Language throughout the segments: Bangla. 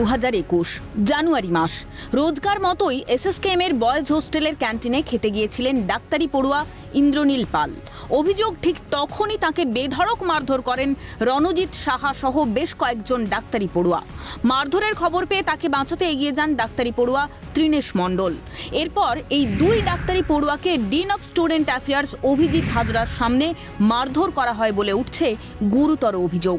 দু হাজার একুশ, জানুয়ারি মাস। রোজকার মতোই এসএসকেএম এর বয়েজ হোস্টেলের ক্যান্টিনে খেতে গিয়েছিলেন ডাক্তারি পড়ুয়া ইন্দ্রনীল পাল। অভিযোগ ঠিক তখনই তাকে বেধড়ক মারধর করেন রণজিৎ সাহা সহ বেশ কয়েকজন ডাক্তারি পড়ুয়া। মারধরের খবর পেয়ে তাকে বাঁচাতে এগিয়ে যান ডাক্তারি পড়ুয়া ত্রিনেশ মণ্ডল। এরপর এই দুই ডাক্তারি পড়ুয়াকে dean of student affairs Abhijit হাজরার সামনে মারধর করা হয় বলে উঠছে গুরুতর অভিযোগ।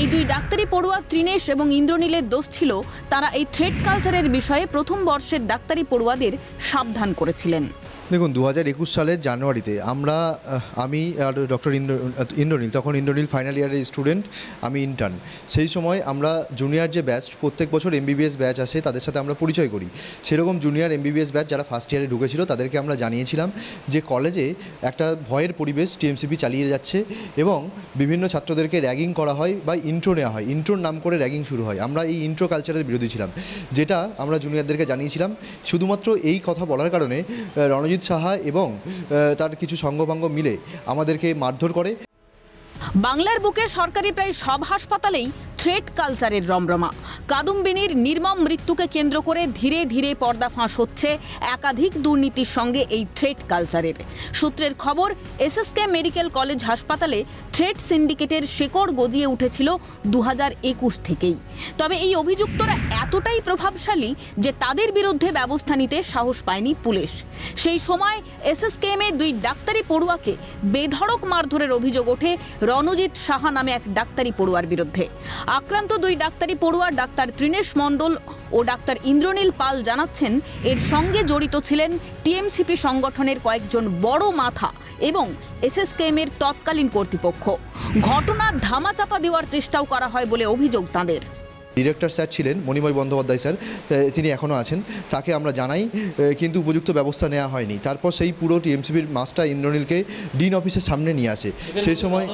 এই দুই ডাক্তারি পড়ুয়া ত্রিনেশ এবং ইন্দ্রনীলের দোষ ছিল, তারা এই থ্রেড কালচারের বিষয়ে প্রথম বর্ষের ডাক্তারি পড়ুয়াদের সাবধান করেছিলেন। দেখুন দু হাজার একুশ সালের জানুয়ারিতে আমরা আমি আর ডক্টর ইন্দ্র ইন্দ্রনীল তখন ইন্দ্রনীল ফাইনাল ইয়ারের স্টুডেন্ট আমি ইন্টার্ন সেই সময় আমরা জুনিয়র যে ব্যাচ প্রত্যেক বছর এমবিবিএস ব্যাচ আসে তাদের সাথে আমরা পরিচয় করি। সেরকম জুনিয়র এমবিবিএস ব্যাচ যারা ফার্স্ট ইয়ারে ঢুকেছিল তাদেরকে আমরা জানিয়েছিলাম যে কলেজে একটা ভয়ের পরিবেশ টিএমসিপি চালিয়ে যাচ্ছে এবং বিভিন্ন ছাত্রদেরকে র্যাগিং করা হয় বা ইন্ট্রো নেওয়া হয়। ইন্ট্রোর নাম করে র্যাগিং শুরু হয়। আমরা এই ইন্ট্রো কালচারের বিরোধী ছিলাম। যেটা আমরা জুনিয়রদেরকে জানিয়েছিলাম। শুধুমাত্র এই কথা বলার কারণে আহ, রণজিৎ সাহা এবং তার কিছু সঙ্গভঙ্গ মিলে আমাদেরকে মারধর করে। বাংলার বুকে সরকারি প্রায় সব হাসপাতালেই থ্রেড কালচারের রমরমা। কাদম্বিনীর নির্মম মৃত্যুকে কেন্দ্র করে ধীরে ধীরে পর্দা ফাঁস হচ্ছে একাধিক দুর্নীতির সঙ্গে এই থ্রেড কালচারের। সূত্রের খবর, এসএসকে মেডিকেল কলেজ হাসপাতালে থ্রেড সিন্ডিকেটের শেকড় গজিয়ে উঠেছিল দু থেকেই। তবে এই অভিযুক্তরা এতটাই প্রভাবশালী যে তাদের বিরুদ্ধে ব্যবস্থা নিতে সাহস পায়নি পুলিশ। সেই সময় এসএসকেএম দুই ডাক্তারি পড়ুয়াকে বেধড়ক মারধরের অভিযোগ ওঠে রণজিৎ সাহা নামে এক ডাক্তারি পড়ুয়ার বিরুদ্ধে। আক্রান্ত দুই ডাক্তারি পড়ুয়া ডাক্তার ত্রিনেশ মণ্ডল ও ডাক্তার ইন্দ্রনীল পাল জানাচ্ছেন, এর সঙ্গে জড়িত ছিলেন টিএমসিপি সংগঠনের কয়েকজন বড় মাথা এবং এসএসকেএম এর তৎকালীন কর্তৃপক্ষ। ঘটনার ধামাচাপা দেওয়ার চেষ্টাও করা হয় বলে অভিযোগ তাঁদের। ডিরেক্টর স্যার ছিলেন মণিময় বন্দ্যোপাধ্যায় স্যার তিনি এখনও আছেন। তাকে আমরা জানাই কিন্তু উপযুক্ত ব্যবস্থা নেওয়া হয়নি। তারপর সেই পুরো টিএমসিবির মাস্টার ইন্দ্রনীলকে ডিন অফিসের সামনে নিয়ে আসে। সেই সময়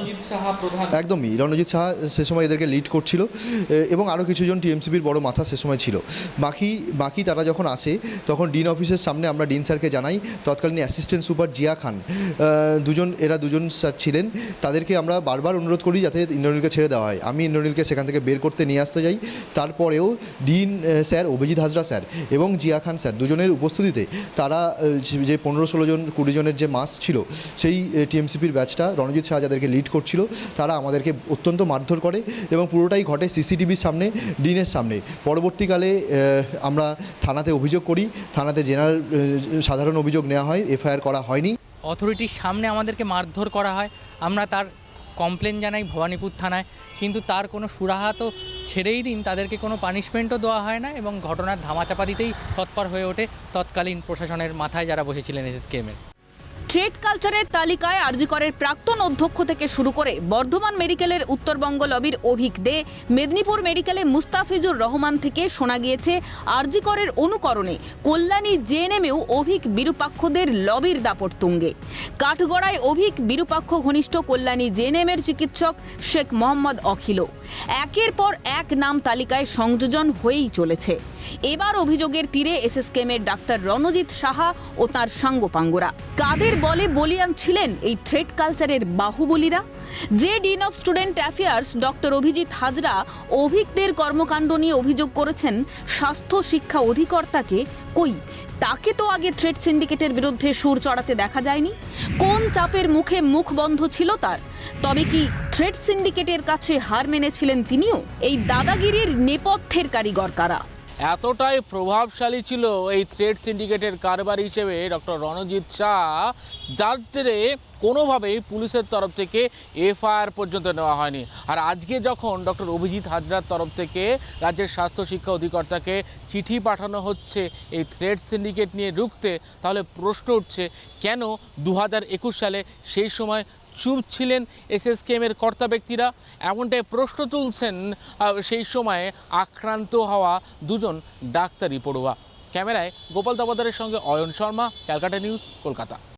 একদমই রণজিৎ সাহা সে সময় এদেরকে লিড করছিল এবং আরও কিছুজন টিএমসিবির বড় মাথা সে সময় ছিল। বাকি বাকি তারা যখন আসে তখন ডিন অফিসের সামনে আমরা ডিন স্যারকে জানাই তৎকালীন অ্যাসিস্ট্যান্ট সুপার জিয়া খান। দুজন এরা দুজন স্যার ছিলেন। তাদেরকে আমরা বারবার অনুরোধ করি যাতে ইন্দ্রনীলকে ছেড়ে দেওয়া হয়। আমি ইন্দ্রনীলকে সেখান থেকে বের করতে নিয়ে আসতে যাই তারপরেও dean sir, Abhijit Hajra sir এবং জিয়া খান স্যার দুজনের উপস্থিতিতে তারা যে পনেরো ষোলো জন, কুড়ি জনের যে মাস ছিল, সেই টিএমসিপির ব্যাচটা রণজিৎ শাহ যাদেরকে লিড করছিল, তারা আমাদেরকে অত্যন্ত মারধর করে এবং পুরোটাই ঘটে সিসিটিভির সামনে, ডিনের সামনে। পরবর্তীকালে আমরা থানাতে অভিযোগ করি, থানাতে জেনারেল সাধারণ অভিযোগ নেওয়া হয়, এফআইআর করা হয়নি। অথরিটির সামনে আমাদেরকে মারধর করা হয়। আমরা তার কমপ্লেন জানাই ভবানীপুর থানায়। কিন্তু তার কোনো সুরাহা তো ছেড়েই দিন, তাদেরকে কোনো পানিশমেন্টও দেওয়া হয় না এবং ঘটনার ধামাচাপা দিতেই তৎপর হয়ে ওঠে তৎকালীন প্রশাসনের মাথায় যারা বসেছিলেন এসএসকেএমের ট্রেড কালচারের তালিকায় আরজিকরের প্রাক্তন অধ্যক্ষ থেকে শুরু করে বর্ধমান মেডিকেলের উত্তরবঙ্গ লবির অভিক দে, মেদিনীপুর মেডিকেলে মুস্তাফিজুর রহমান থেকে শোনা গিয়েছে আরজিকরের অনুকরণে কল্যাণী জেএনএমেও অভিক বিরূপাক্ষদের লবির দাপট তুঙ্গে। কাঠগড়ায় অভিক বিরূপাক্ষ ঘনিষ্ঠ কল্যাণী জেএনএমের চিকিৎসক শেখ মোহাম্মদ অখিল। একের পর এক নাম তালিকায় সংযোজন হয়েই চলেছে। এবার অভিযোগের তীরে এসএসকেএমের ডাক্তার রণজিৎ সাহা ও তার সাঙ্গপাঙ্গরা। কাদের বলে বলিয়ান ছিলেন এই থ্রেড কালচারের বাহুবলীরা। যে dean of student affairs doctor Abhijit Hazra অভিজ্ঞদের কর্মকাণ্ড নিয়ে অভিযোগ করেছেন, স্বাস্থ্য শিক্ষা অধিকর্তাকে কই, তাকে তো আগে থ্রেড সিন্ডিকেটের বিরুদ্ধে সুর চড়াতে দেখা যায়নি। কোন চাপের মুখে মুখ বন্ধ ছিল তার? তবে কি থ্রেড সিন্ডিকেটের কাছে হার মেনেছিলেন তিনিও? এই দাদাগিরির নেপথ্যের কারিগর কারা? এতটাই প্রভাবশালী ছিল এই থ্রেড সিন্ডিকেটের কারবার হিসেবে ডক্টর রণজিৎ শাহ, যার জেরে কোনোভাবেই পুলিশের তরফ থেকে এফআইআর পর্যন্ত নেওয়া হয়নি। আর আজকে যখন ডক্টর অভিজিৎ হাজরার তরফ থেকে রাজ্যের স্বাস্থ্য শিক্ষা অধিকর্তাকে চিঠি পাঠানো হচ্ছে এই থ্রেড সিন্ডিকেট নিয়ে রুখতে, তাহলে প্রশ্ন উঠছে, কেন দু হাজার একুশ সালে সেই সময় চুপ ছিলেন এসএসকেএমের কর্তা ব্যক্তিরা। এমনটাই প্রশ্ন তুলছেন সেই সময়ে আক্রান্ত হওয়া দুজন ডাক্তারি পড়ুয়া। ক্যামেরায় গোপাল দাবাদারের সঙ্গে অয়ন শর্মা, ক্যালকাটা নিউজ, কলকাতা।